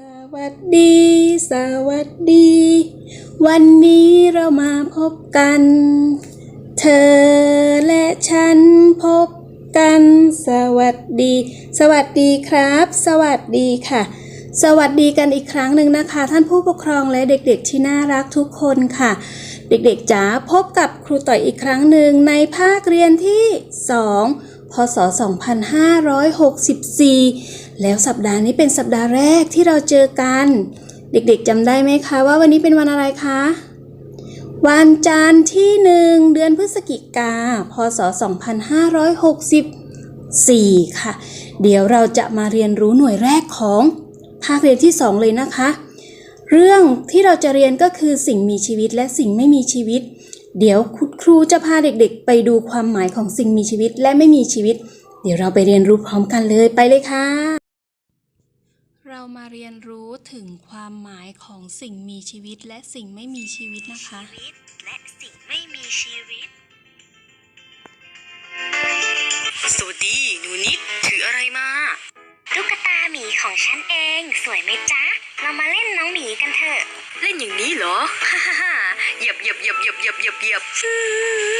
สวัสดี สวัสดี วันนี้เรามาพบกัน เธอและฉันพบกัน สวัสดี สวัสดีครับ สวัสดีค่ะ สวัสดีกันอีกครั้งหนึ่งนะคะ ท่านผู้ปกครองและเด็กๆที่น่ารักทุกคนค่ะ เด็กๆจ๋าพบกับครูต่อยอีกครั้งหนึ่งในภาคเรียนที่ 2 พศ 2564 แล้วสัปดาห์นี้เป็นสัปดาห์แรกที่เราเจอกัน เด็กๆจำได้ไหมคะว่าวันนี้เป็นวันอะไรคะ วันจันทร์ที่1เดือนพฤศจิกา พศ 2564 ค่ะ เดี๋ยวเราจะมาเรียนรู้หน่วยแรกของภาคเรียนที่ 2 เลยนะคะ เรื่องที่เราจะเรียนก็คือสิ่งมีชีวิตและสิ่งไม่มีชีวิต เดี๋ยวคุณครูจะพาเด็กๆ ไปดูความหมายของสิ่งมีชีวิตและไม่มีชีวิต เดี๋ยวเราไปเรียนรู้พร้อมกันเลยไปเลยค่ะ เรามาเรียนรู้ถึงความหมายของสิ่งมีชีวิตและสิ่งไม่มีชีวิตนะคะ ชีวิตและสิ่งไม่มีชีวิต สวัสดีหนูนิดถืออะไรมาตุ๊กตาหมีของฉันเอง สวยไหมจ๊ะ เรามาเล่นน้องหมีกันเถอะ เล่นอย่างนี้เหรอฮ่าฮ่าฮ่าเหยียบเหยียบเหยียบเหยียบเหยียบเหยียบเหยียบอื้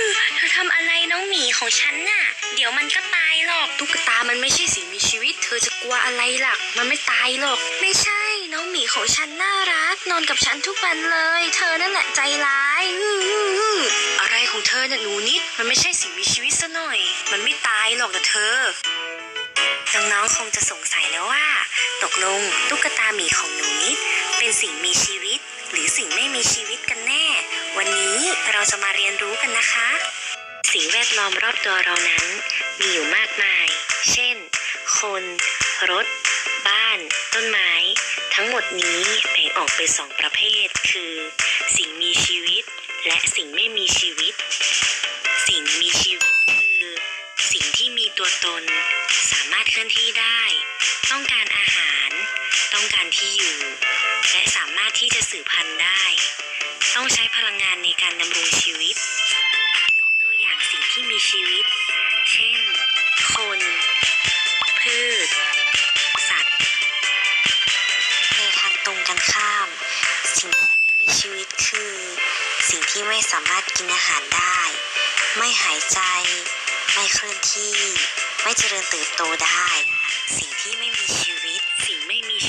อเธอทำอะไรน้องหมีของฉันน่ะ เดี๋ยวมันก็ตายหรอกตุ๊กตามันไม่ใช่สิ่งมีชีวิต เธอจะกลัวอะไรล่ะมันไม่ตายหรอก ไม่ใช่ น้องหมีของฉันน่ารัก นอนกับฉันทุกวันเลย เธอนั่นแหละใจร้ายอื้ออื้ออื้ออะไรของเธอน่ะหนูนิด มันไม่ใช่สิ่งมีชีวิตซะหน่อย มันไม่ตายหรอกนะเธอ น้องๆคงจะสงสัยแล้วว่า ตกลงตุ๊กตาหมีของหนูนิด เป็นสิ่งมีชีวิต หรือสิ่งไม่มีชีวิตกันแน่ วันนี้เราจะมาเรียนรู้กันนะคะ สิ่งแวดล้อมรอบตัวเรานั้น มีอยู่มากมาย เช่น คน รถ บ้าน ต้นไม้ ทั้งหมดนี้แบ่งออกเป็นสองประเภท คือ สิ่งมีชีวิต และสิ่งไม่มีชีวิต สิ่งมีชีวิตคือ สิ่งที่มีตัวตน สามารถเคลื่อนที่ได้ ต้องการอาหาร ต้องการที่อยู่ และสามารถที่จะสืบพันธุ์ได้ ต้องใช้พลังงานในการดำรงชีวิต ยกตัวอย่างสิ่งที่มีชีวิต เช่น คน พืช สัตว์ ในทางตรงกันข้าม สิ่งที่ไม่มีชีวิตคือ สิ่งที่ไม่สามารถกินอาหารได้ ไม่หายใจ ไม่เคลื่อนที่ ไม่เจริญเติบโตได้ สิ่งที่ไม่มีชีวิตสิ่งไม่มี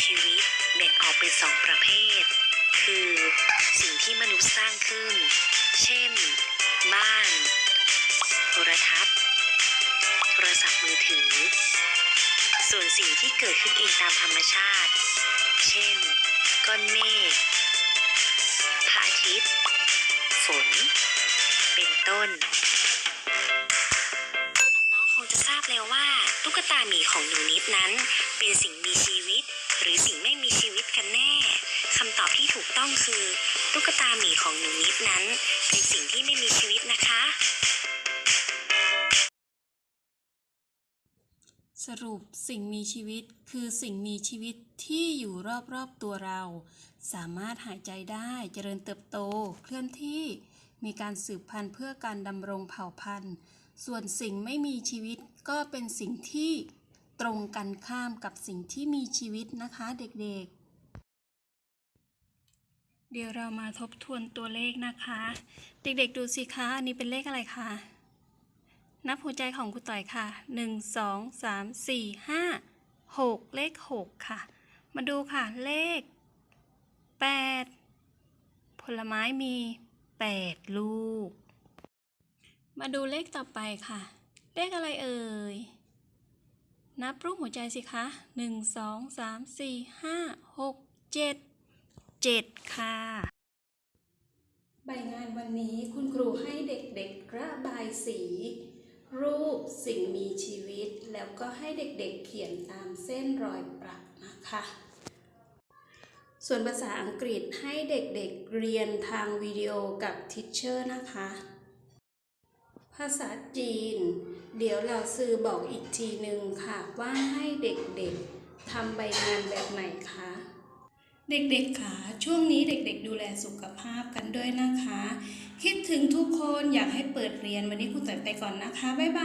ชีวิตแบ่งออกเป็นสองประเภท คือ สิ่งที่มนุษย์สร้างขึ้น เช่น บ้าน โทรทัศน์ โทรศัพท์มือถือ ส่วนสิ่งที่เกิดขึ้นเองตามธรรมชาติ เช่น ก้อนเมฆ พระอาทิตย์ ฝน เป็นต้นน้องๆคงจะทราบแล้วว่า ตุ๊กตาหมีของหนูนิดนั้น เป็นสิ่งมีชีวิต หรือสิ่งไม่มีชีวิตกันแน่คำตอบที่ถูกต้องคือตุ๊กตาหมีของหนูนิดนั้น เป็นสิ่งที่ไม่มีชีวิตนะคะ สรุปสิ่งมีชีวิตคือสิ่งมีชีวิตที่อยู่รอบๆตัวเรา สามารถหายใจได้เจริญเติบโต เคลื่อนที่มีการสืบพันธุ์เพื่อการดำรงเผ่าพันธุ์ ส่วนสิ่งไม่มีชีวิตก็เป็นสิ่งที่ ตรงกันข้ามกับสิ่งที่มีชีวิตนะคะเด็กๆ เดี๋ยวเรามาทบทวนตัวเลขนะคะ เด็กๆดูสิคะ อันนี้เป็นเลขอะไรคะ นับหัวใจของครูต่อยค่ะหนึ่งสองสามสี่ห้าหกเลขหกค่ะ มาดูค่ะ เลขแปดผลไม้มีแปดลูก มาดูเลขต่อไปค่ะ เลขอะไรเอ่ย นับรูปหัวใจสิคะหนึ่งสองสามสี่ห้าหกเจ็ดเจ็ดค่ะ ใบงานวันนี้คุณครูให้เด็กๆระบายสี รูปสิ่งมีชีวิต แล้วก็ให้เด็กๆเขียนตามเส้นรอยประนะคะ ส่วนภาษาอังกฤษให้เด็กๆเรียนทางวิดีโอกับทิชเชอร์นะคะ ภาษาจีน เดี๋ยวเราซื้อบอกอีกทีหนึ่งค่ะ ว่าให้เด็กๆทำใบงานแบบไหนคะเด็กๆค่ะช่วงนี้เด็กๆ ดูแลสุขภาพกันด้วยนะคะ คิดถึงทุกคนอยากให้เปิดเรียนวันนี้คุณแต่ไปก่อนนะคะ บ๊ายบาย